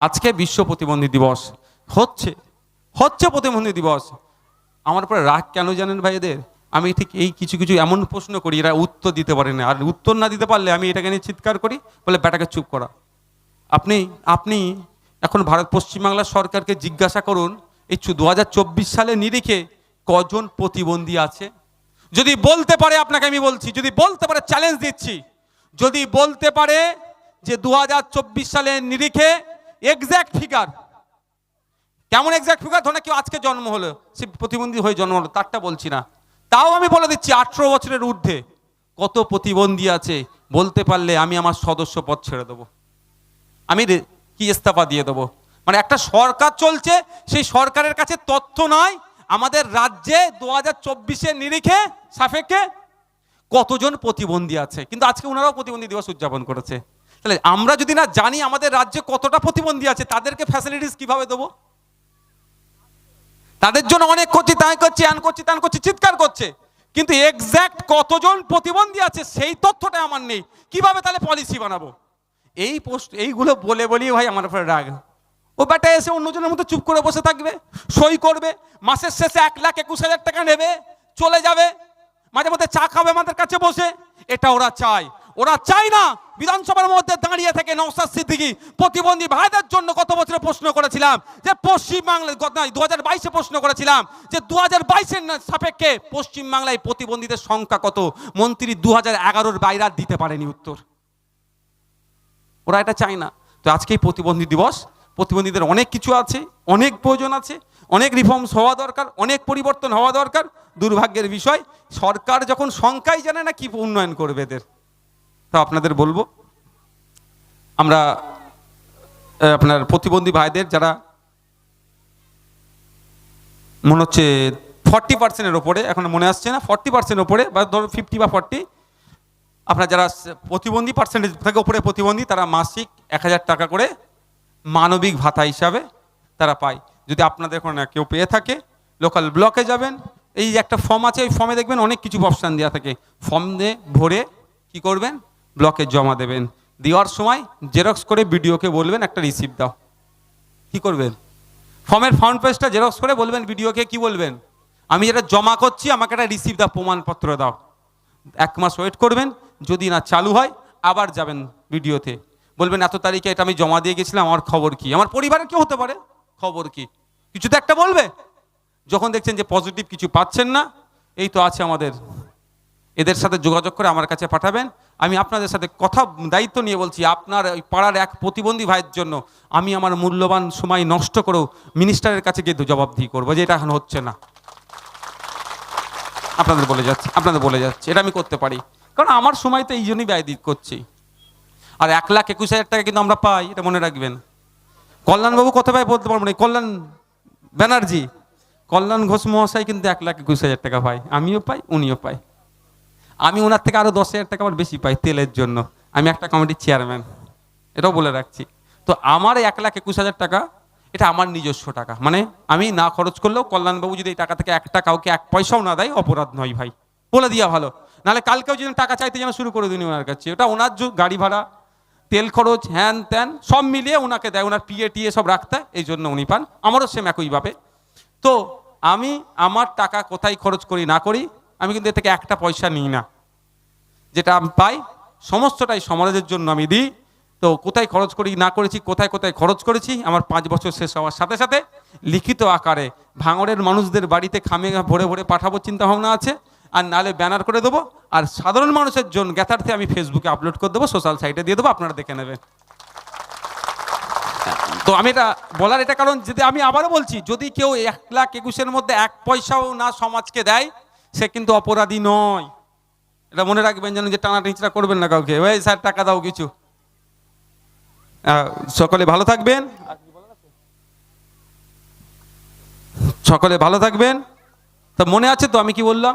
আজকে বিশ্ব প্রতিবন্ধী দিবস। হচ্ছে হচ্ছে প্রতিবন্ধী দিবস। আমার পরে রাগ কেন জানেন ভাই এদের? আমি ঠিক এই কিছু কিছু এমন প্রশ্ন করি, এরা উত্তর দিতে পারে না। আর উত্তর না দিতে পারলে আমি এটাকে নিয়ে চিৎকার করি, বলে ব্যাটাকে চুপ করা। আপনি আপনি এখন ভারত পশ্চিমবাংলার সরকারকে জিজ্ঞাসা করুন, এই দু হাজার চব্বিশ সালে নিরিখে কজন প্রতিবন্ধী আছে? যদি বলতে পারে আপনাকে আমি বলছি, যদি বলতে পারে চ্যালেঞ্জ দিচ্ছি। যদি বলতে পারে যে দু সালের নিরিখে এক্স্যাক্ট ফিগার কেমন এক্স্যাক্ট ফিগার ধরে কেউ আজকে জন্ম হলো, সে প্রতিবন্ধী হয়ে জন্ম হলো, তারটা বলছি না। তাও আমি বলে দিচ্ছি, আঠেরো বছরের ঊর্ধ্বে। কত প্রতিবন্ধী আছে, বলতে পারলে আমি আমার সদস্য পদ ছেড়ে দেবো। আমি কি ইস্তফা দিয়ে দেবো? মানে একটা সরকার চলছে, সেই সরকারের কাছে তথ্য নয়, আমাদের রাজ্যে দু হাজার চব্বিশের নিরিখে, সাপেক্ষে কতজন প্রতিবন্ধী আছে? কিন্তু আজকে ওনারাও প্রতিবন্ধী দিবস উদযাপন করেছে। তাহলে আমরা যদি না জানি আমাদের রাজ্যে কতটা প্রতিবন্ধী আছে, তাদেরকে ফ্যাসিলিটিস কীভাবে দেবো? তাদের জন্য অনেক করছি, তাই করছি, আন করছি, তান করছি, চিৎকার করছে। কিন্তু এক্স্যাক্ট কতজন প্রতিবন্ধী আছে, সেই তথ্যটা আমার নেই। কীভাবে তাহলে পলিসি বানাবো? এই পোস্ট এইগুলো বলে বলি ভাই আমার উপরে রাগ। ও ব্যাটা এসে অন্যজনের মতো চুপ করে বসে থাকবে, সই করবে, মাসের শেষে এক লাখ একুশ হাজার টাকা নেবে, চলে যাবে, মাঝে মধ্যে চা খাবে আমাদের কাছে বসে, এটা ওরা চায়। ওরা চায় না বিধানসভার মধ্যে দাঁড়িয়ে থেকে নওসাদ সিদ্দিকি প্রতিবন্ধী ভাইদের জন্য গত বছরে প্রশ্ন করেছিলাম যে পশ্চিমবাংলায় গত দু হাজার বাইশে প্রশ্ন করেছিলাম যে দু হাজার বাইশের সাপেক্ষে পশ্চিমবাংলায় প্রতিবন্ধীদের সংখ্যা কত? মন্ত্রী দু হাজার এগারোর বাইরে দিতে পারেনি উত্তর। ওরা এটা চায় না। তো আজকেই প্রতিবন্ধী দিবস। প্রতিবন্ধীদের অনেক কিছু আছে, অনেক প্রয়োজন আছে, অনেক রিফর্মস হওয়া দরকার, অনেক পরিবর্তন হওয়া দরকার। দুর্ভাগ্যের বিষয়, সরকার যখন সংখ্যাই জানে না কি উন্নয়ন করবে এদের। আপনাদের বলব। আমরা আপনার প্রতিবন্ধী ভাইদের যারা মনে হচ্ছে ফর্টি পার্সেন্টের ওপরে, এখন মনে আসছে না ফর্টি পার্সেন্ট ওপরে বা ধরো ফিফটি বা ফর্টি আপনার যারা প্রতিবন্ধী পার্সেন্টেজ থেকে ওপরে প্রতিবন্ধী, তারা মাসিক এক হাজার টাকা করে মানবিক ভাতা হিসাবে তারা পায়। যদি আপনাদের কোনো কেউ পেয়ে থাকে লোকাল ব্লকে যাবেন, এই একটা ফর্ম আছে, ওই ফর্মে দেখবেন অনেক কিছু অপশান দেওয়া থাকে। ফর্ম দিয়ে ভরে কি করবেন? ব্লকে জমা দেবেন। দেওয়ার সময় জেরক্স করে বিডিওকে বলবেন, একটা রিসিপ্ট দাও। কি করবেন? ফর্মের ফ্রন্ট পেজটা জেরক্স করে বলবেন বিডিওকে কি বলবেন? আমি যেটা জমা করছি, আমাকে একটা রিসিপ্ট দাও, প্রমাণপত্র দাও। এক মাস ওয়েট করবেন, যদি না চালু হয়, আবার যাবেন ভিডিওতে। বলবেন, এত তারিখে এটা আমি জমা দিয়ে গেছিলাম, আমার খবর কি? আমার পরিবারের কেউ হতে পারে, খবর কি? কিছু তো একটা বলবে। যখন দেখছেন যে পজিটিভ কিছু পাচ্ছেন না, এই তো আছে আমাদের এদের সাথে যোগাযোগ করে আমার কাছে পাঠাবেন। আমি আপনাদের সাথে কথা, দায়িত্ব নিয়ে বলছি, আপনার ওই পাড়ার এক প্রতিবন্ধী ভাইয়ের জন্য আমি আমার মূল্যবান সময় নষ্ট করেও মিনিস্টারের কাছে গিয়ে জবাবদিহি করব যে এটা এখন হচ্ছে না। আপনাদের বলে যাচ্ছে, আপনাদের বলে যাচ্ছে, এটা আমি করতে পারি। কারণ আমার সময় তো এই জন্যই ব্যয় করছি। আর এক লাখ একুশ হাজার টাকা কিন্তু আমরা পাই, এটা মনে রাখবেন। কল্যাণবাবু কত পায় বলতে পারব না কল্যাণ ব্যানার্জি, কল্যাণ ঘোষ মহাশয় কিন্তু এক লাখ একুশ হাজার টাকা পায়, আমিও পাই, উনিও পাই। আমি ওনার থেকে আরও দশ হাজার টাকা আবার বেশি পাই তেলের জন্য। আমি একটা কমিটির চেয়ারম্যান এটাও বলে রাখছি। তো আমার এক লাখ একুশ হাজার টাকা, এটা আমার নিজস্ব টাকা। মানে আমি না খরচ করলেও কল্যাণবাবু যদি এই টাকা থেকে একটা কাউকে এক পয়সাও না দেয়, অপরাধ নয় ভাই। বলে দিয়া ভালো। নাহলে কালকেও যদি টাকা চাইতে যেন শুরু করে দিন ওনার কাছে। ওটা ওনার গাড়ি ভাড়া, তেল খরচ, হ্যান ত্যান, সব মিলিয়ে ওনাকে দেয়। ওনার পিএ টিএ সব রাখতে, এই জন্য উনি পান। আমারও সেম একইভাবে। তো আমি আমার টাকা কোথায় খরচ করি, না করি আমি কিন্তু এ থেকে একটা পয়সা নিই না। যেটা আমি পাই, সমস্তটাই সমাজের জন্য আমি দিই। তো কোথায় খরচ করি, না করেছি, কোথায় কোথায় খরচ করেছি, আমার পাঁচ বছর শেষ হওয়ার সাথে সাথে লিখিত আকারে ভাঙড়ের মানুষদের বাড়িতে খামে ভরে ভরে পাঠাবো চিন্তা ভাবনা আছে, আর নালে ব্যানার করে দেবো, আর সাধারণ মানুষের জন্য জ্ঞাতার্থে আমি ফেসবুকে আপলোড করে দেবো, সোশ্যাল সাইটে দিয়ে দেবো, আপনারা দেখে নেবেন। তো আমি এটা বলার এটা কারণ, যদি আমি আবারও বলছি, যদি কেউ এক লাখ একুশের মধ্যে এক পয়সাও না সমাজকে দেয় সে কিন্তু অপরাধী নয়। এটা মনে রাখবেন যেন যে টানা টিচড়া করবেন না কাউকে। ওই স্যার, টাকা দাও কিছু। সকলে ভালো থাকবেন। সকলে ভালো থাকবেন। তা মনে আছে তো আমি কি বললাম?